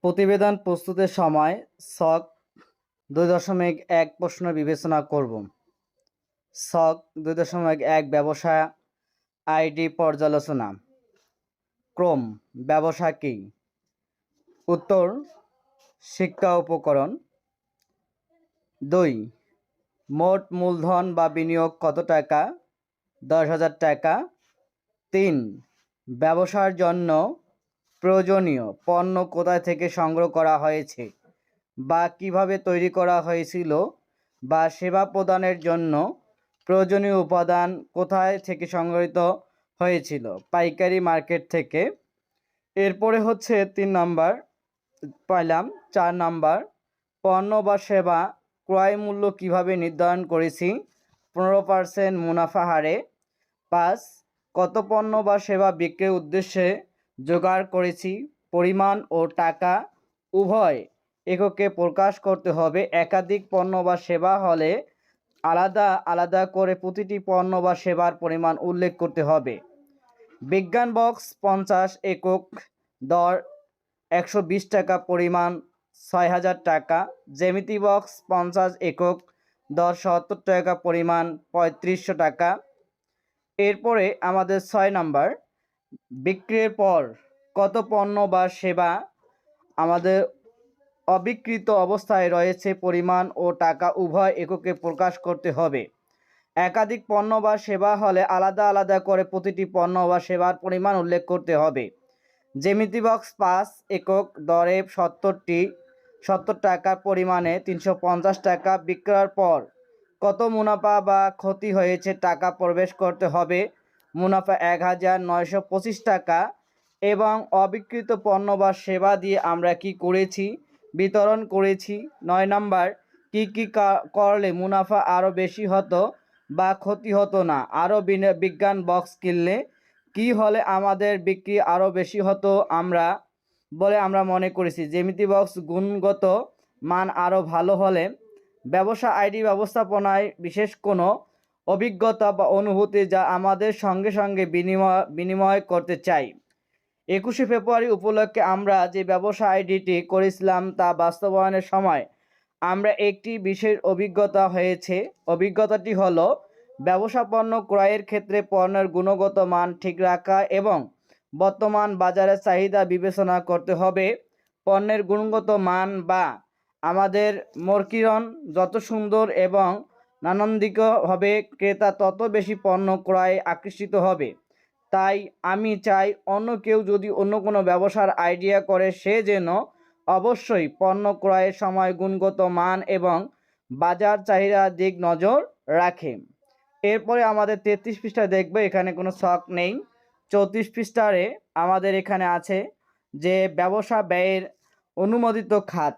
প্রতিবেদন প্রস্তুতের সময় ছক দুই দশমিক এক প্রশ্ন বিবেচনা করব। ছক দুই দশমিক এক ব্যবসা আইডি পর্যালোচনা। ক্রম, ব্যবসা কী? উত্তর, শিক্ষা উপকরণ। দুই, মোট মূলধন বা বিনিয়োগ কত টাকা? দশ হাজার টাকা। তিন, ব্যবসার জন্য প্রয়োজনীয় পণ্য কোথায় থেকে সংগ্রহ করা হয়েছে বা কীভাবে তৈরি করা হয়েছিল বা সেবা প্রদানের জন্য প্রয়োজনীয় উপাদান কোথায় থেকে সংগৃহীত হয়েছিল পাইকারি মার্কেট থেকে। এরপরে হচ্ছে তিন নাম্বার, পাইলাম চার নাম্বার, পণ্য বা সেবা ক্রয় মূল্য কীভাবে নির্ধারণ করেছি, পনেরো পার্সেন্ট মুনাফা হারে, পাঁচ, কত পণ্য বা সেবা বিক্রির উদ্দেশ্যে জোগাড় করেছি। পরিমাণ ও টাকা উভয় এককে প্রকাশ করতে হবে। একাধিক পণ্য বা সেবা হলে আলাদা আলাদা করে প্রতিটি পণ্য বা সেবার পরিমাণ উল্লেখ করতে হবে। বিজ্ঞান বক্স পঞ্চাশ একক দর একশো বিশ টাকা, পরিমাণ ছয় হাজার টাকা। জ্যামিতি বক্স পঞ্চাশ একক দর সত্তর টাকা, পরিমাণ পঁয়ত্রিশশো টাকা। এরপরে আমাদের ছয় নাম্বার বিক্রির পর কত পণ্য বা সেবা আমাদের অবিকৃত অবস্থায় রয়েছে পরিমাণ ও টাকা উভয় এককে প্রকাশ করতে হবে। একাধিক পণ্য বা সেবা হলে আলাদা আলাদা করে প্রতিটি পণ্য বা সেবার পরিমাণ উল্লেখ করতে হবে। জ্যামিতি বক্স পাঁচ একক দরে সত্তরটি, সত্তর টাকার পরিমাণে তিনশো পঞ্চাশ টাকা বিক্রয়ের পর কত মুনাফা বা ক্ষতি হয়েছে টাকা প্রবেশ করতে হবে মুনাফা এক হাজার নয়শো পঁচিশ টাকা এবং অবিকৃত পণ্য বা সেবা দিয়ে আমরা কি করেছি? বিতরণ করেছি। নয় নাম্বার, কি কি করলে মুনাফা আরও বেশি হতো বা ক্ষতি হতো না? আরও বিজ্ঞান বক্স কিনলে কি হলে আমাদের বিক্রি আরও বেশি হতো আমরা? বলে আমরা মনে করেছি। জ্যামিতি বক্স গুণগত মান আরও ভালো হলে ব্যবসা আইডি ব্যবস্থাপনায় বিশেষ কোনো অভিজ্ঞতা বা অনুভূতি যা আমাদের সঙ্গে সঙ্গে বিনিময় বিনিময় করতে চাই। একুশে ফেব্রুয়ারি উপলক্ষে আমরা যে ব্যবসা আইডিটি করেছিলাম তা বাস্তবায়নের সময় আমরা একটি বিশেষ অভিজ্ঞতা হয়েছে। অভিজ্ঞতাটি হলো, ব্যবসা পণ্য ক্রয়ের ক্ষেত্রে পণ্যের গুণগত মান ঠিক রাখা এবং বর্তমান বাজারের চাহিদা বিবেচনা করতে হবে। পণ্যের গুণগত মান বা আমাদের মর্কিরণ যত সুন্দর এবং নানন্দিক হবে ক্রেতা তত বেশি পণ্য ক্রয়ে আকর্ষিত হবে। তাই আমি চাই অন্য কেউ যদি অন্য কোনো ব্যবসার আইডিয়া করে, সে যেন অবশ্যই পণ্য ক্রয়ের সময়, গুণগত মান এবং বাজার চাহিদার দিক নজর রাখে। এরপরে আমাদের তেত্রিশ পৃষ্ঠায় দেখবে, এখানে কোনো শখ নেই। চৌত্রিশ পৃষ্ঠারে আমাদের এখানে আছে যে ব্যবসা ব্যয়ের অনুমোদিত খাত।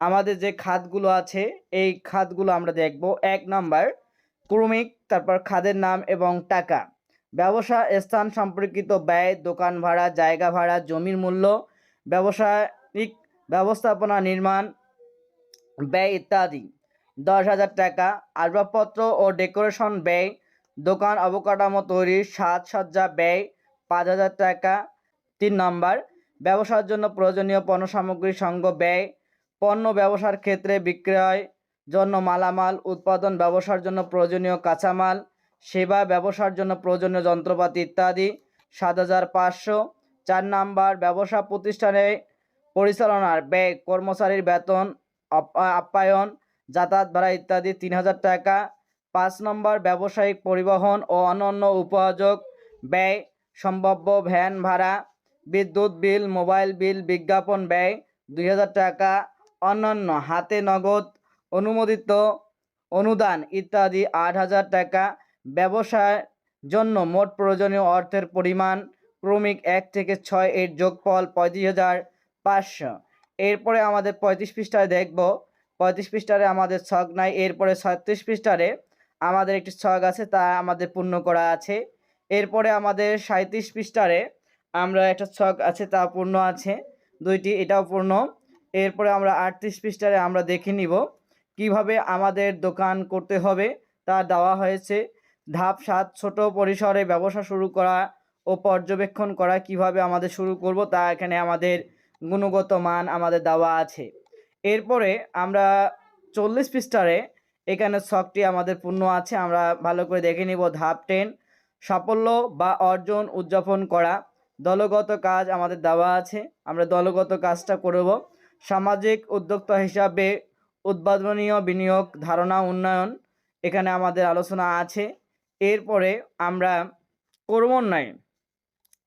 আমাদের যে খাতগুলো আছে, এই খাতগুলো আমরা দেখব। এক নাম্বার, ক্রমিক, তারপর খাদের নাম এবং টাকা। ব্যবসা স্থান সম্পর্কিত ব্যয়, দোকান ভাড়া, জায়গা ভাড়া, জমির মূল্য, ব্যবসায়িক ব্যবস্থাপনা নির্মাণ, ব্যয় ইত্যাদি। দশ হাজার টাকা, আসবাবপত্র ও ডেকোরেশন ব্যয়, দোকান অবকাঠামো তৈরি সাজসজ্জা ব্যয়, পাঁচ হাজার টাকা। তিন নম্বর, ব্যবসার জন্য প্রয়োজনীয় পণ্য সামগ্রী সঙ্গ ব্যয় পণ্য ব্যবসার ক্ষেত্রে বিক্রয় জন্য মালামাল, উৎপাদন ব্যবসার জন্য প্রয়োজনীয় কাঁচামাল, সেবা ব্যবসার জন্য প্রয়োজনীয় যন্ত্রপাতি ইত্যাদি। সাত হাজার পাঁচশো চার নাম্বার ব্যবসা প্রতিষ্ঠানে পরিচালনার ব্যয়, কর্মচারীর বেতন, আপ- আপ্যায়ন, যাতায়াত ভাড়া ইত্যাদি তিন হাজার টাকা। পাঁচ নম্বর ব্যবসায়িক পরিবহন ও অন্যান্য উপযোগ ব্যয়, সম্ভাব্য ভ্যান ভাড়া, বিদ্যুৎ বিল, মোবাইল বিল, বিজ্ঞাপন ব্যয় দুই হাজার টাকা। অন্যান্য হাতে নগদ, অনুমোদিত, অনুদান ইত্যাদি আট হাজার টাকা। ব্যবসার জন্য মোট প্রয়োজনীয় অর্থের পরিমাণ ক্রমিক এক থেকে ছয় এর যোগফল পঁয়ত্রিশ হাজার পাঁচশো। এরপরে আমাদের পঁয়ত্রিশ পৃষ্ঠায় দেখব। পঁয়ত্রিশ পৃষ্ঠারে আমাদের ছক নাই, এরপরে ছত্রিশ পৃষ্ঠারে আমাদের একটি ছক আছে, তা আমাদের পূর্ণ করা আছে। এরপরে আমাদের সাঁত্রিশ পৃষ্ঠারে আমরা একটা ছক আছে, তা পূর্ণ আছে। দুইটি এটাও পূর্ণ। এরপরে আমরা আটত্রিশ পৃষ্ঠারে আমরা দেখে নিব কীভাবে আমাদের দোকান করতে হবে। তা দেওয়া হয়েছে। ধাপ সাত, ছোট পরিসরে ব্যবসা শুরু করা ও পর্যবেক্ষণ করা কীভাবে আমাদের শুরু করব তা এখানে আমাদের গুণগত মান আমাদের দেওয়া আছে। এরপরে আমরা চল্লিশ পৃষ্ঠারে এখানে ছকটি আমাদের পূর্ণ আছে। আমরা ভালো করে দেখে নিব ধাপ টেন, সাফল্য বা অর্জন উদযাপন করা। দলগত কাজ আমাদের দেওয়া আছে। আমরা দলগত কাজটা করব। সামাজিক উদ্যোক্তা হিসাবে উদ্ভাবনীয় বিনিয়োগ, ধারণা, উন্নয়ন এখানে আমাদের আলোচনা আছে। এরপরে আমরা কর্মোন্নয়ন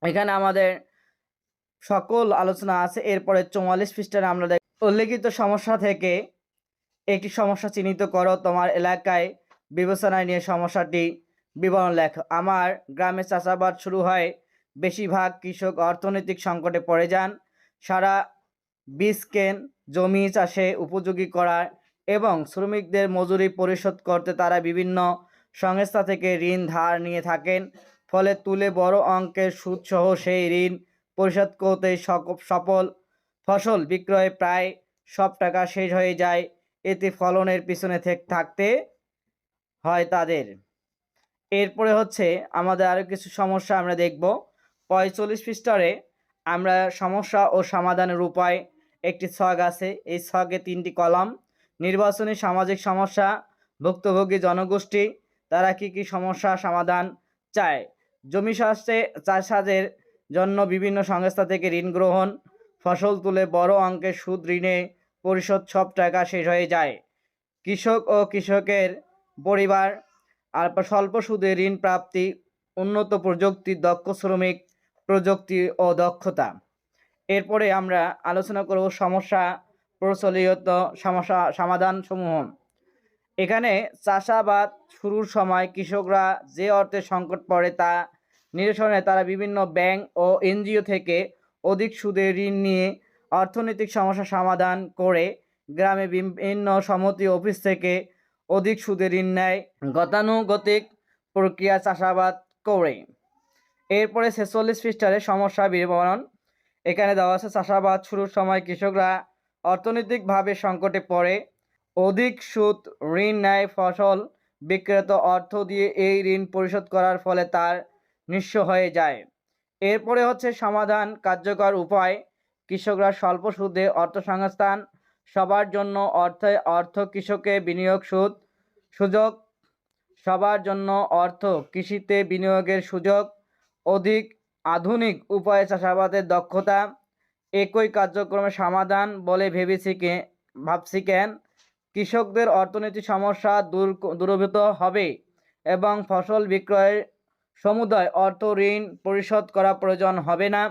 এখানে আমাদের সকল আলোচনা আছে। এরপরে চৌয়াল্লিশ পৃষ্ঠায় আমরা উল্লেখিত সমস্যা থেকে একটি সমস্যা চিহ্নিত করো। তোমার এলাকায় বিবেচনায় নিয়ে সমস্যাটি বিবরণ লেখো। আমার গ্রামে চাষাবাদ শুরু হয়। বেশিরভাগ কৃষক অর্থনৈতিক সংকটে পড়ে যান। সারা বীজ কেন জমি চাষে উপযোগী করার এবং শ্রমিকদের মজুরি পরিশোধ করতে তারা বিভিন্ন সংস্থা থেকে ঋণ ধার নিয়ে থাকেন। ফলে তুলে বড় অঙ্কের সুদসহ সেই ঋণ পরিশোধ করতে সফল ফসল বিক্রয় প্রায় সব টাকা শেষ হয়ে যায়। এতে ফলনের পিছনে থেক- থাকতে হয় তাদের। এরপরে হচ্ছে আমাদের আরও কিছু সমস্যা আমরা দেখব। পঁয়তাল্লিশ পৃষ্ঠারে আমরা সমস্যা ও সমাধানের উপায় একটি ছক আছে। এই ছকে তিনটি কলাম। নির্বাচনী সামাজিক সমস্যা, ভুক্তভোগী জনগোষ্ঠী, তারা কি কি সমস্যা সমাধান চায়? জমি চাষে চাষাদের জন্য বিভিন্ন সংস্থা থেকে ঋণ গ্রহণ, ফসল তুলে বড় অঙ্কের সুদ ঋণে পরিশোধ সব টাকা শেষ হয়ে যায়। কৃষক ও কৃষকের পরিবার আর স্বল্প সুদে ঋণ প্রাপ্তি, উন্নত প্রযুক্তি, দক্ষ শ্রমিক প্রযুক্তি ও দক্ষতা। এরপরে আমরা আলোচনা করব সমস্যা প্রচলিত সমস্যা সমাধান সমূহ এখানে চাষাবাদ শুরুর সময় কৃষকরা যে অর্থে সংকট পড়ে তা নিরসনে তারা বিভিন্ন ব্যাংক ও এনজিও থেকে অধিক সুদে ঋণ নিয়ে অর্থনৈতিক সমস্যা সমাধান করে গ্রামে বিভিন্ন সমতি অফিস থেকে অধিক সুদে ঋণ নেয়। গতানুগতিক প্রক্রিয়া চাষাবাদ করে। এরপরে ছেচল্লিশ পৃষ্ঠারে সমস্যা বিবরণ। এখানে দেওয়া আছে, চাষাবাদ শুরুর সময় কৃষকরা অর্থনৈতিকভাবে সংকটে পড়ে। অধিক সুদ, ঋণ নেয় ফসল, বিক্রেত অর্থ দিয়ে এই ঋণ পরিশোধ করার ফলে তার নিঃস্ব হয়ে যায়। এরপরে হচ্ছে সমাধান কার্যকর উপায়। কৃষকরা স্বল্প সুদে অর্থসংস্থান সবার জন্য অর্থে অর্থ কৃষকে বিনিয়োগ সুদ সুযোগ, সবার জন্য অর্থ কৃষিতে বিনিয়োগের সুযোগ অধিক আধুনিক উপায়ে চাষাবাদের দক্ষতা একই কার্যক্রমের সমাধান বলে ভেবেছি কে ভাবছি কেন কৃষকদের অর্থনৈতিক সমস্যা দূর দূরভূত হবে এবং ফসল বিক্রয়ের সমুদয় অর্থ ঋণ পরিশোধ করা প্রয়োজন হবে না।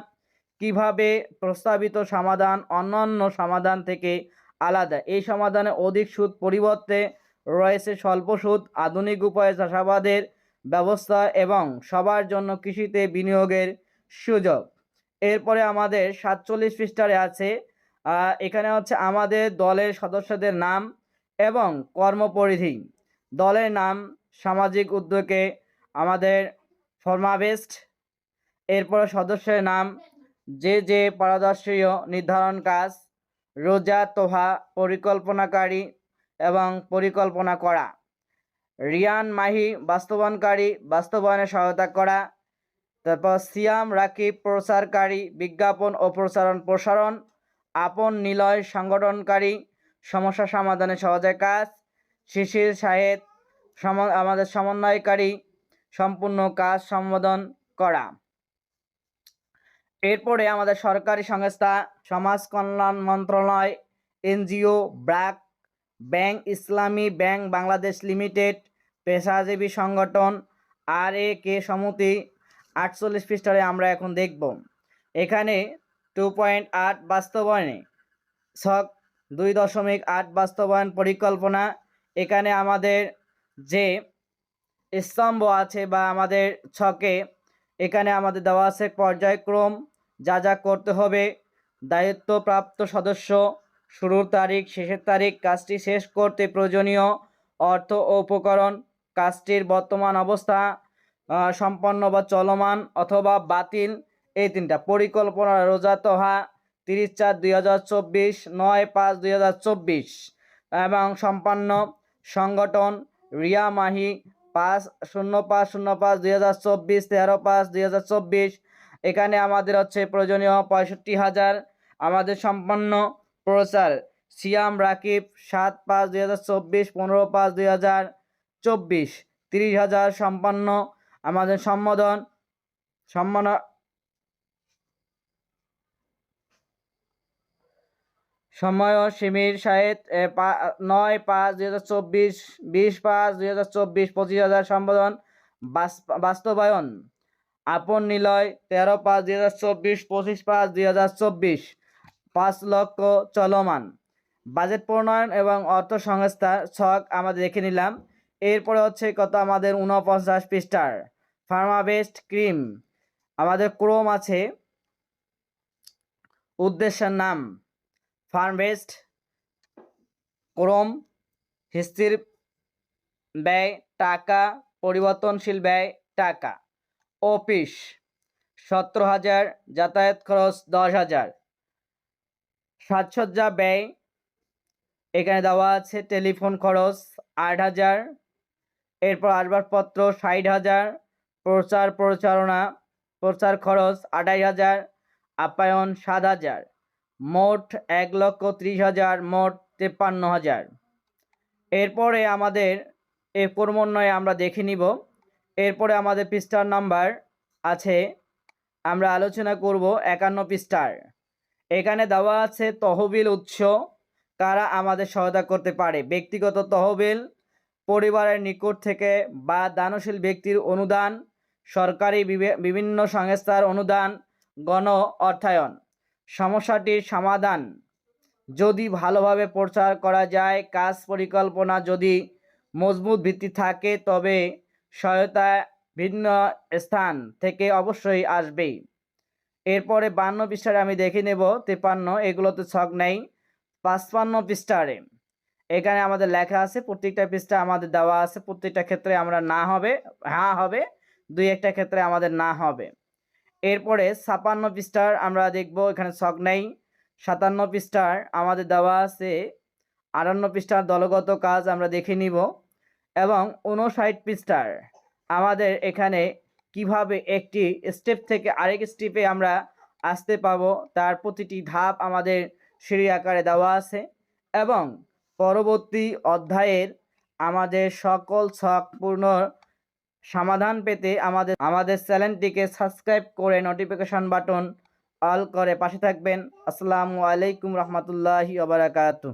কীভাবে প্রস্তাবিত সমাধান অন্যান্য সমাধান থেকে আলাদা? এই সমাধানে অধিক সুদ পরিবর্তে রয়েছে স্বল্প সুদ, আধুনিক উপায়ে চাষাবাদের ব্যবস্থা এবং সবার জন্য কৃষিতে বিনিয়োগের সুযোগ। এরপরে আমাদের সাতচল্লিশ পৃষ্ঠারে আছে এখানে হচ্ছে আমাদের দলের সদস্যদের নাম এবং কর্মপরিধি। দলের নাম সামাজিক উদ্যোগে আমাদের ফর্মাবেস্ট। এরপরে সদস্যের নাম যে যে পারদর্শীয় নির্ধারণ কাজ। রোজা তোহা পরিকল্পনাকারী এবং পরিকল্পনা করা। রিয়ান মাহি বাস্তবায়নকারী বাস্তবায়নে সহায়তা করা। তারপর সিয়াম রাকিব, প্রচারকারী, বিজ্ঞাপন ও প্রসারণ প্রসারণ। আপন নিলয়, সংগঠনকারী, সমস্যা সমাধানে সহজে কাজ। শিশির সাহেদ আমাদের সমন্বয়কারী, সম্পূর্ণ কাজ সম্বোধন করা। এরপরে আমাদের সরকারি সংস্থা, সমাজ কল্যাণ মন্ত্রণালয়, NGO, BRAC bank, Islami bank, Bangladesh limited পেশাজীবী সংগঠন আর এ কে সমিতি আটচল্লিশ পৃষ্ঠারে আমরা এখন দেখব। এখানে টু পয়েন্ট আট বাস্তবায়নে ছক দুই দশমিক আট বাস্তবায়ন পরিকল্পনা। এখানে আমাদের যে স্তম্ভ আছে বা আমাদের ছকে এখানে আমাদের দেওয়া আছে পর্যায়ক্রম, যা যা করতে হবে, দায়িত্বপ্রাপ্ত সদস্য, শুরুর তারিখ, শেষের তারিখ, কাজটি শেষ করতে প্রয়োজনীয় অর্থ ও উপকরণ কাজটির বর্তমান অবস্থা সম্পন্ন বা চলমান অথবা বাতিল, এই তিনটা। পরিকল্পনা রোজা তোহা তিরিশ চার দুই হাজার চব্বিশ, নয় পাঁচ দুই হাজার চব্বিশ। এবং সম্পন্ন সংগঠন রিয়া মাহি পাঁচ শূন্য পাঁচ শূন্য পাঁচ দুই হাজার চব্বিশ, তেরো পাঁচ দুই হাজার চব্বিশ। এখানে আমাদের হচ্ছে প্রয়োজনীয় পঁয়ষট্টি হাজার। আমাদের সম্পন্ন প্রচার, সিয়াম রাকিব সাত পাঁচ দুই হাজার চব্বিশ, পনেরো পাঁচ দুই হাজার। চব্বিশ, তিরিশ হাজার সম্পন্ন আমাদের সম্বোধন সম্মান সময় ও শিমির সাহেদ নয় পাঁচ দুই হাজার চব্বিশ, বিশ পাঁচ দুই হাজার চব্বিশ, পঁচিশ হাজার সম্বোধন বাস্তবায়ন। আপন নিলয়, তেরো পাঁচ দুই হাজার চব্বিশ, পঁচিশ পাঁচ দুই হাজার চব্বিশ, পাঁচ লক্ষ চলমান। বাজেট প্রণয়ন এবং অর্থ সংস্থা ছক আমাদের দেখে নিলাম। এরপরে হচ্ছে কত? আমাদের উনপঞ্চাশ পৃষ্ঠার ফার্মাবেস্ট ক্রিম। আমাদের ক্রোম আছে, উদ্দেশ্যের নাম, ফার্মবেস্ট ক্রোম হিস্ত্রির ব্যয় টাকা, পরিবর্তনশীল ব্যয় টাকা, অফিস সতেরো হাজার, যাতায়াত খরচ দশ হাজার, সাজসজ্জা ব্যয়, এখানে দেওয়া আছে টেলিফোন খরচ আট হাজার এরপর আসবাবপত্র ষাট হাজার, প্রচার প্রচারণা, প্রচার খরচ আঠাশ হাজার, আপ্যায়ন সাত হাজার, মোট এক লক্ষ ত্রিশ হাজার, মোট তেপ্পান্ন হাজার। এরপরে আমাদের এ ক্রমান্বয়ে আমরা দেখে নিব। এরপরে আমাদের পৃষ্ঠার নাম্বার আছে। আমরা আলোচনা করব একান্ন পৃষ্ঠার। এখানে দেওয়া আছে তহবিল উৎস, কারা আমাদের সহায়তা করতে পারে। ব্যক্তিগত তহবিল পরিবারের নিকট থেকে বা দানশীল ব্যক্তির অনুদান, সরকারি বিভিন্ন সংস্থার অনুদান, গণ অর্থায়ন। সমস্যাটির সমাধান। যদি ভালোভাবে প্রচার করা যায়, কাজ পরিকল্পনা যদি মজবুত ভিত্তি থাকে, তবে সহায়তা ভিন্ন স্থান থেকে অবশ্যই আসবেই। এরপরে বান্ন পৃষ্ঠারে আমি দেখে নেব, তেপান্ন, এগুলোতে ছক নেই। পাঁচপান্ন পৃষ্ঠারে এখানে আমাদের লেখা আছে, প্রত্যেকটা পৃষ্ঠা আমাদের দেওয়া আছে, প্রত্যেকটা ক্ষেত্রে আমরা না হবে হ্যাঁ হবে, দুই একটা ক্ষেত্রে আমাদের না হবে। এরপরে ছাপান্ন পৃষ্ঠার আমরা দেখব, এখানে শখ নেই। সাতান্ন পৃষ্ঠার আমাদের দেওয়া আছে, আটান্ন পৃষ্ঠার দলগত কাজ আমরা দেখে নিব। এবং উনষাট পৃষ্ঠার আমাদের এখানে কীভাবে একটি স্টেপ থেকে আরেক স্টেপে আমরা আসতে পাবো, তার প্রতিটি ধাপ আমাদের সিঁড়ি আকারে দেওয়া আছে। এবং পরবর্তী অধ্যায়ের আমাদের সকল ছক পূর্ণ সমাধান পেতে আমাদের আমাদের চ্যানেলটিকে সাবস্ক্রাইব করে নোটিফিকেশান বাটন অল করে পাশে থাকবেন। আসসালামু আলাইকুম রহমতুল্লাহি ওবারাকাতু